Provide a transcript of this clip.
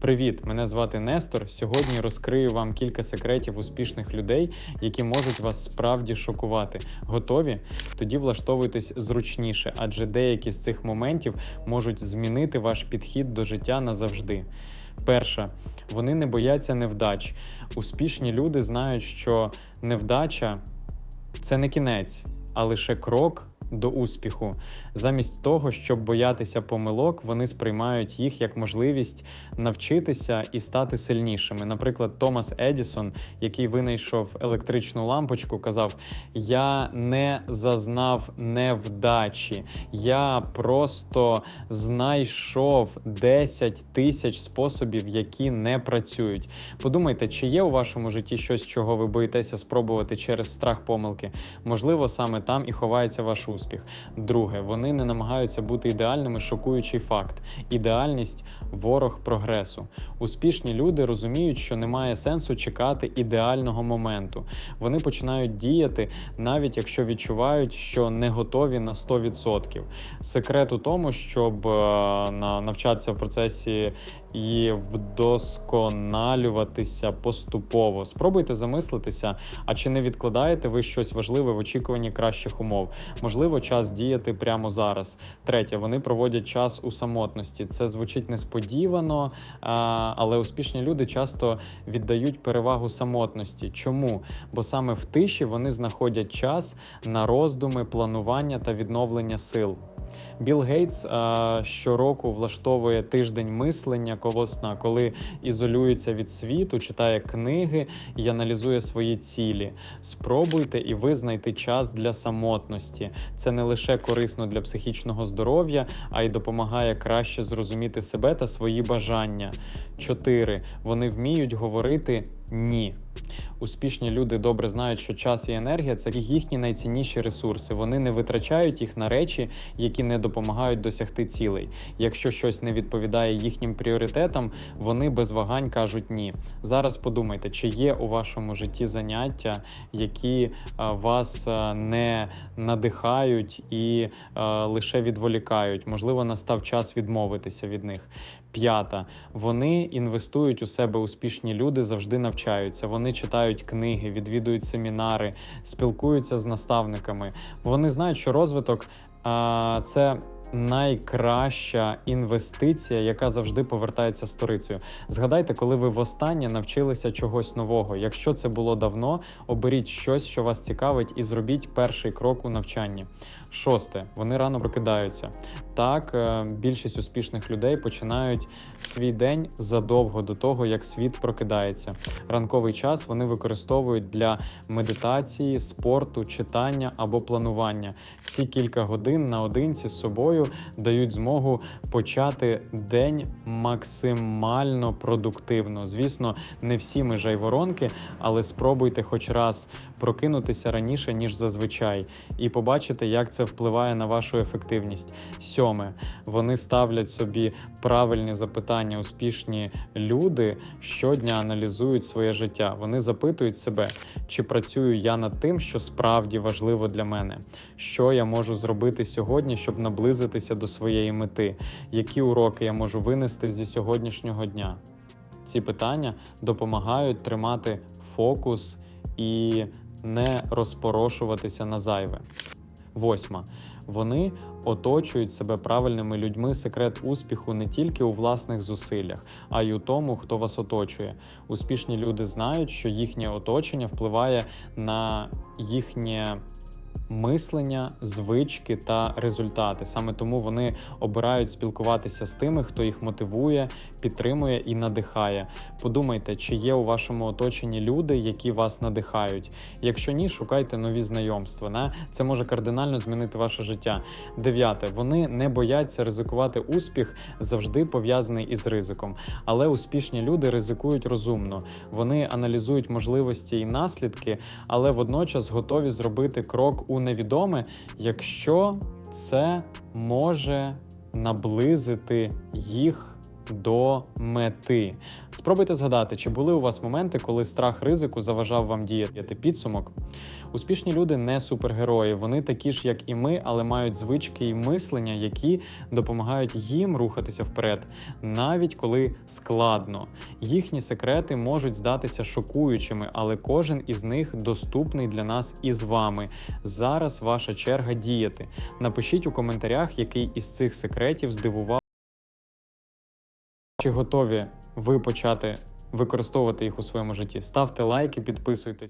Привіт! Мене звати Нестор. Сьогодні розкрию вам кілька секретів успішних людей, які можуть вас справді шокувати. Готові? Тоді влаштовуйтесь зручніше, адже деякі з цих моментів можуть змінити ваш підхід до життя назавжди. Перша, вони не бояться невдач. Успішні люди знають, що невдача це не кінець, а лише крок до успіху. Замість того, щоб боятися помилок, вони сприймають їх як можливість навчитися і стати сильнішими. Наприклад, Томас Едісон, який винайшов електричну лампочку, казав: Я не зазнав невдачі, я просто знайшов 10 тисяч способів, які не працюють. Подумайте, чи є у вашому житті щось, чого ви боїтеся спробувати через страх помилки? Можливо, саме там і ховається ваш успіх. Друге, вони не намагаються бути ідеальними, шокуючий факт. Ідеальність ворог прогресу. Успішні люди розуміють, що немає сенсу чекати ідеального моменту. Вони починають діяти, навіть якщо відчувають, що не готові на 100%. Секрет у тому, щоб е, навчатися в процесі і вдосконалюватися поступово. Спробуйте замислитися, а чи не відкладаєте ви щось важливе в очікуванні кращих умов? Можливо, час діяти прямо зараз. Третє, вони проводять час у самотності. Це звучить несподівано, але успішні люди часто віддають перевагу самотності. Чому? Бо саме в тиші вони знаходять час на роздуми, планування та відновлення сил. Білл Гейтс а, щороку влаштовує тиждень мислення колосна, коли ізолюється від світу, читає книги і аналізує свої цілі. Спробуйте і ви знайти час для самотності. Це не лише корисно для психічного здоров'я, а й допомагає краще зрозуміти себе та свої бажання. 4. Вони вміють говорити ні. Успішні люди добре знають, що час і енергія це їхні найцінніші ресурси. Вони не витрачають їх на речі, які не допомагають досягти цілей. Якщо щось не відповідає їхнім пріоритетам, вони без вагань кажуть ні. Зараз подумайте, чи є у вашому житті заняття, які вас не надихають і лише відволікають. Можливо, настав час відмовитися від них. П'ята, вони інвестують у себе успішні люди, завжди навчаються. Вони читають книги, відвідують семінари, спілкуються з наставниками. Вони знають, що розвиток а, це найкраща інвестиція, яка завжди повертається сторицею. Згадайте, коли ви востаннє навчилися чогось нового. Якщо це було давно, оберіть щось, що вас цікавить, і зробіть перший крок у навчанні. Шосте, вони рано прокидаються. Так, е, більшість успішних людей починають свій день задовго до того, як світ прокидається. Ранковий час вони використовують для медитації, спорту, читання або планування. Ці кілька годин наодинці з собою дають змогу почати день максимально продуктивно. Звісно, не всі ми жайворонки, але спробуйте хоч раз прокинутися раніше, ніж зазвичай, і побачите, як це впливає на вашу ефективність. Сьоме, вони ставлять собі правильні запитання. Успішні люди щодня аналізують своє життя. Вони запитують себе, чи працюю я над тим, що справді важливо для мене, що я можу зробити сьогодні, щоб наблизитися до своєї мети, які уроки я можу винести зі сьогоднішнього дня. Ці питання допомагають тримати фокус і не розпорошуватися на зайве. Восьма. Вони оточують себе правильними людьми. Секрет успіху не тільки у власних зусиллях, а й у тому, хто вас оточує. Успішні люди знають, що їхнє оточення впливає на їхнє мислення, звички та результати. Саме тому вони обирають спілкуватися з тими, хто їх мотивує, підтримує і надихає. Подумайте, чи є у вашому оточенні люди, які вас надихають. Якщо ні, шукайте нові знайомства. Не? Це може кардинально змінити ваше життя. Дев'яте, вони не бояться ризикувати успіх, завжди пов'язаний із ризиком. Але успішні люди ризикують розумно. Вони аналізують можливості і наслідки, але водночас готові зробити крок невідоме, якщо це може наблизити їх до мети. Спробуйте згадати, чи були у вас моменти, коли страх ризику заважав вам діяти підсумок. Успішні люди не супергерої, вони такі ж, як і ми, але мають звички і мислення, які допомагають їм рухатися вперед, навіть коли складно. Їхні секрети можуть здатися шокуючими, але кожен із них доступний для нас і з вами. Зараз ваша черга діяти. Напишіть у коментарях, який із цих секретів здивував. Чи готові ви почати використовувати їх у своєму житті? Ставте лайки, підписуйтесь.